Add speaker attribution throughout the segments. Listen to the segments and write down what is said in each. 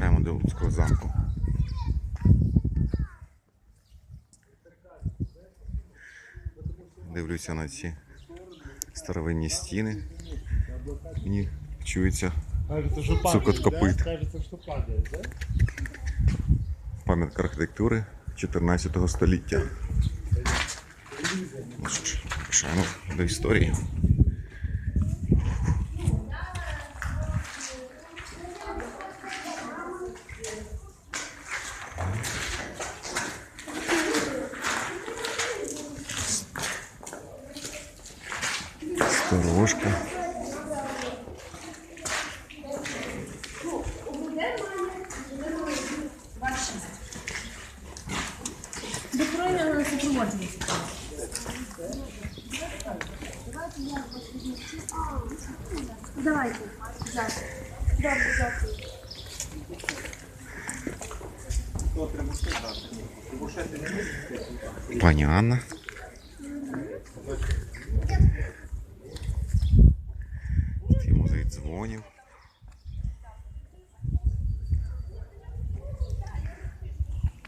Speaker 1: Вирушаємо до Луцького замку. Дивлюся на ці старовинні стіни. Мені чується
Speaker 2: падает, да?
Speaker 1: пам'ятка архітектури 14 століття. Ну що ж, вирушаємо до історії.
Speaker 3: дорожка. Давайте.
Speaker 1: Музей дзвонів.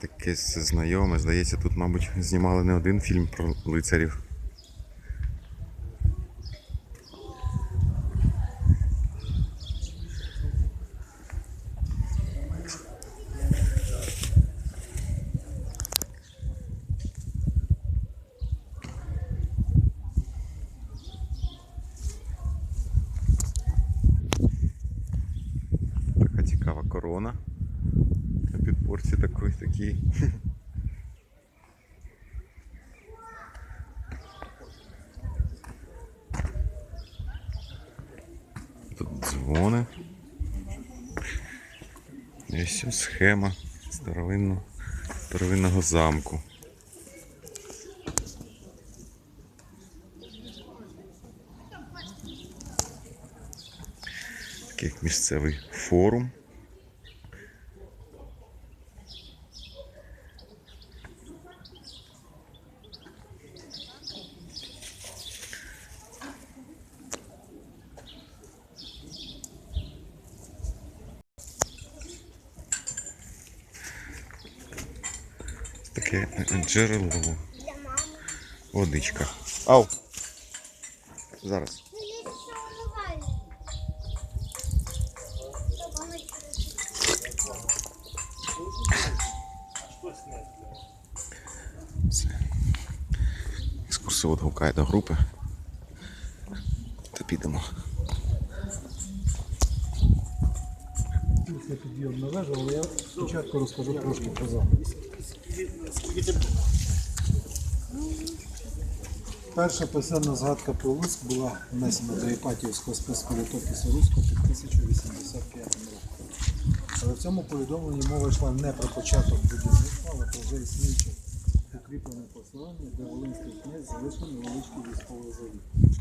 Speaker 1: Таке знайоме. Здається, тут, мабуть, знімали не один фільм про лицарів. Цікава корона. На підпорці такої такій. Тут дзвони. Ось ось схема старовинного, старовинного замку. Такий місцевий форум. Таке е, джерело. Водичка. Ау! Зараз. Екскурсовод гукає до групи. Та підемо.
Speaker 2: Це підйом на вежу, але я спочатку розкажу трошки про замок. Перша писемна згадка про Луцьк була внесена до Іпатівського списку літопису Руського під 1085 роком. Але в цьому повідомленні мова йшла не про початок будівництва, але про вже існуюче укріплене поселення, де Волинський князь залишив невеличкий військовий завіт.